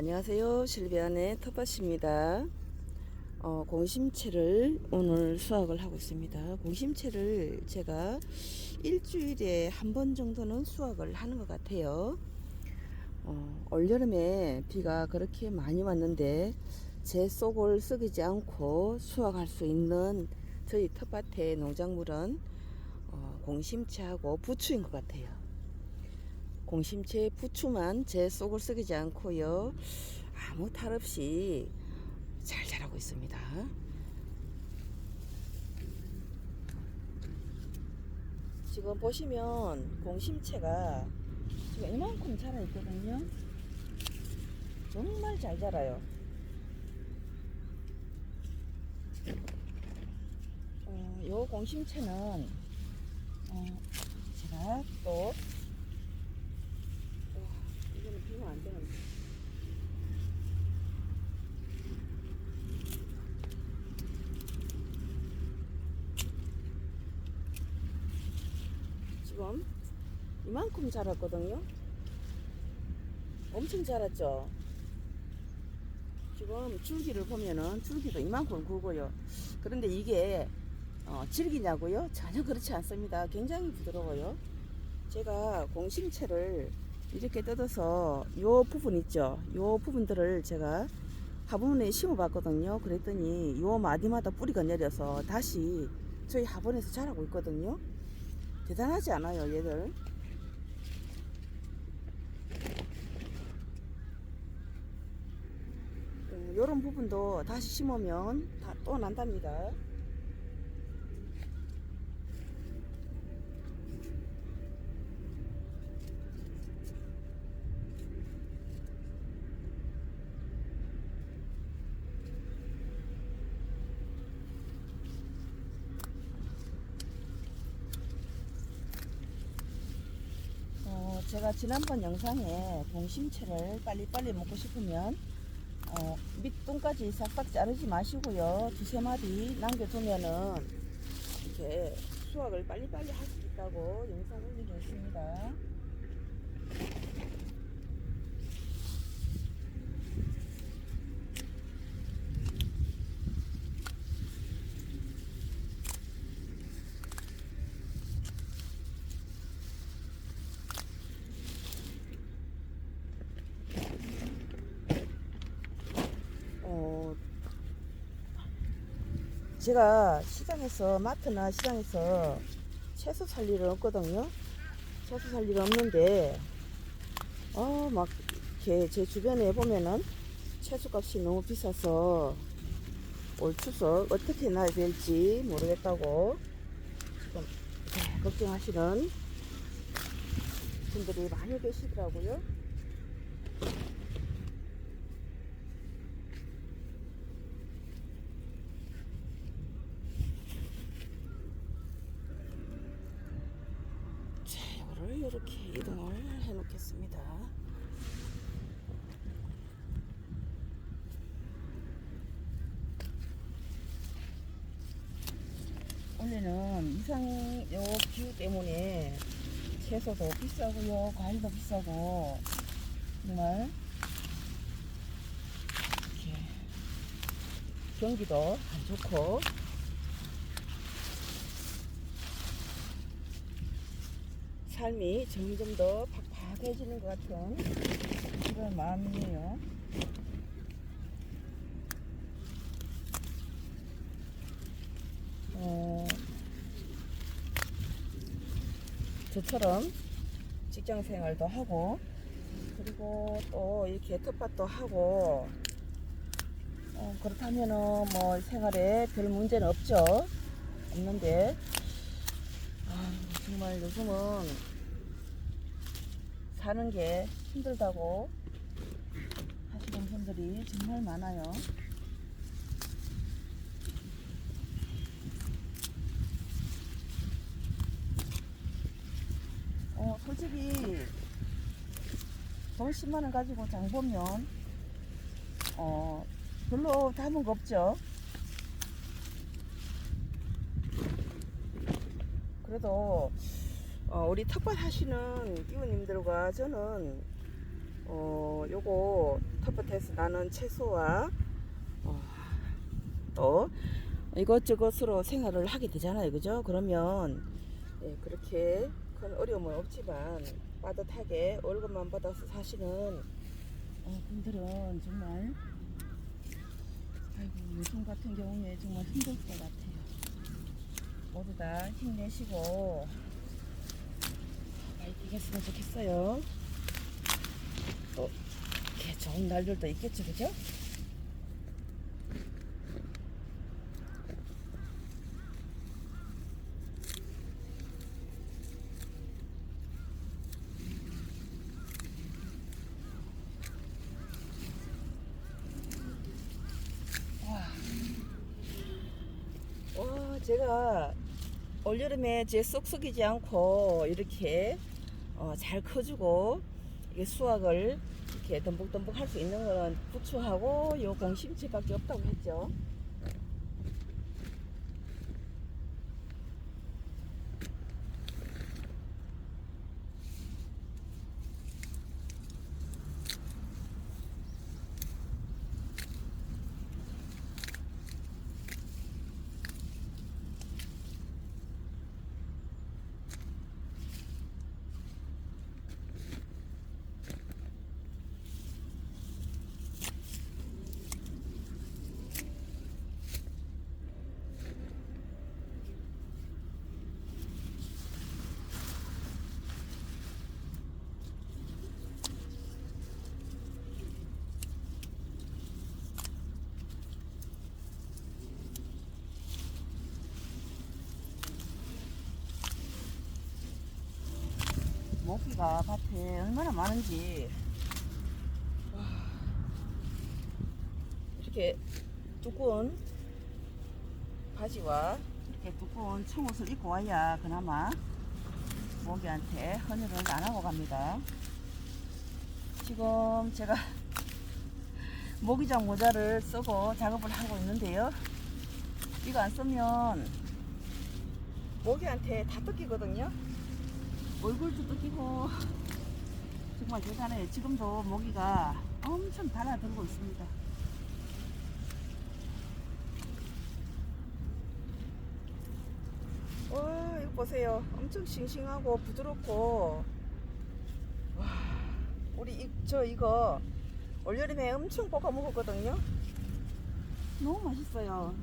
안녕하세요. 실비안의 텃밭입니다. 어, 공심채를 오늘 수확을 하고 있습니다. 공심채를 제가 일주일에 한 번 정도는 수확을 하는 것 같아요. 어, 올여름에 비가 그렇게 많이 왔는데 제 속을 썩이지 않고 수확할 수 있는 저희 텃밭의 농작물은 어, 공심채하고 부추인 것 같아요. 공심채 부추만 제 속을 썩이지 않고요. 아무 탈 없이 잘 자라고 있습니다. 지금 보시면 공심채가 지금 이만큼 자라 있거든요. 정말 잘 자라요. 어, 요 공심채는 어, 제가 또 와, 비면 안 되는데. 지금 이만큼 자랐거든요. 엄청 자랐죠. 지금 줄기를 보면은 줄기도 이만큼 굵어요. 그런데 이게 어, 질기냐고요? 전혀 그렇지 않습니다. 굉장히 부드러워요. 제가 공심채를 이렇게 뜯어서 요 부분 있죠. 요 부분들을 제가 화분에 심어 봤거든요. 그랬더니 요 마디마다 뿌리가 내려서 다시 저희 화분에서 자라고 있거든요. 대단하지 않아요, 얘들. 음, 요런 부분도 다시 심으면 다 또 난답니다. 어, 제가 지난번 영상에 동심채를 빨리빨리 먹고 싶으면 어, 밑둥까지 싹싹 자르지 마시고요. 두세 마디 남겨두면은 이렇게 수확을 빨리빨리 할 수 있다고 영상 올리겠습니다. 어, 제가 시장에서 마트나 시장에서 채소 살 일은 없거든요. 채소 살 일은 없는데 어막 이렇게 제 주변에 보면은 채소 값이 너무 비싸서 올 추석 어떻게 나야 될지 모르겠다고 지금 네, 걱정하시는 분들이 많이 계시더라고요. 자, 이렇게 이동을 해 놓겠습니다. 원래는 이상 요 기후 때문에 채소도 비싸고요, 과일도 비싸고 정말 이렇게 경기도 안 좋고 삶이 점점 더 팍팍해지는 것 같은 그런 마음이에요. 어, 저처럼 직장 생활도 하고 그리고 또 이렇게 텃밭도 하고 어, 그렇다면은 뭐 생활에 별 문제는 없죠. 없는데 아, 정말 요즘은 사는 게 힘들다고 하시는 분들이 정말 많아요. 어, 솔직히 돈 10만 원 가지고 장 보면 어, 별로 담은 거 없죠. 그래도 어, 우리 텃밭 하시는 이웃님들과 저는 어, 요거 텃밭에서 나는 채소와 어, 또 이것저것으로 생활을 하게 되잖아요. 그죠? 그러면 예, 그렇게 큰 어려움은 없지만 빠듯하게 월급만 받아서 사시는 어, 분들은 정말 아이고 요즘 같은 경우에 정말 힘들 것 같아요. 모두 다 힘내시고 많 이 되겠으면 좋겠어요. 또 이렇게 좋은 날들도 있겠죠, 그죠? 와, 제가 올여름에 제 쏙쏙이지 않고 이렇게 어, 잘 커주고 이게 수확을 이렇게 덤벅덤벅 할 수 있는 거는 부추하고 요 공심채밖에 없다고 했죠. 모기가 밭에 얼마나 많은지 와, 이렇게 두꺼운 바지와 이렇게 두꺼운 청옷을 입고 와야 그나마 모기한테 헌혈을 안 하고 갑니다. 지금 제가 모기장 모자를 쓰고 작업을 하고 있는데요. 이거 안 쓰면 모기한테 다 뜯기거든요. 얼굴도 뜯기고 정말 대단해요. 지금도 모기가 엄청 달아들고 있습니다. 와 이거 보세요. 엄청 싱싱하고 부드럽고 와 우리 이, 저 이거 올여름에 엄청 볶아 먹었거든요. 너무 맛있어요.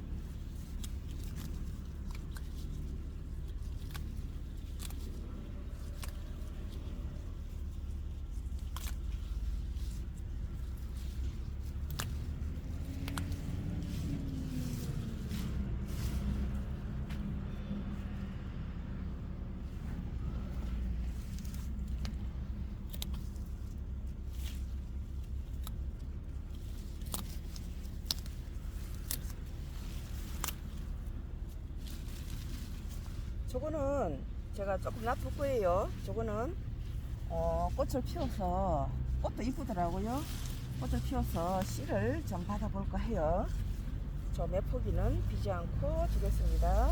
저거는 제가 조금 놔둘 거예요. 저거는 어, 꽃을 피워서 꽃도 이쁘더라고요. 꽃을 피워서 씨를 좀 받아볼까 해요. 저 매포기는 비지 않고 주겠습니다.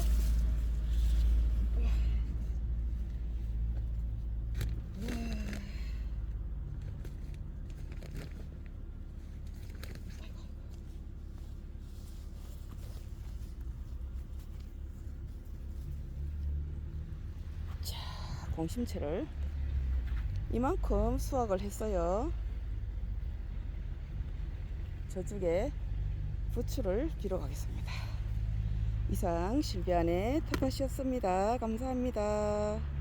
공심채를 이만큼 수확을 했어요. 저쪽에 부추를 비러 가겠습니다. 이상 실비안의 텃밭이었습니다. 감사합니다.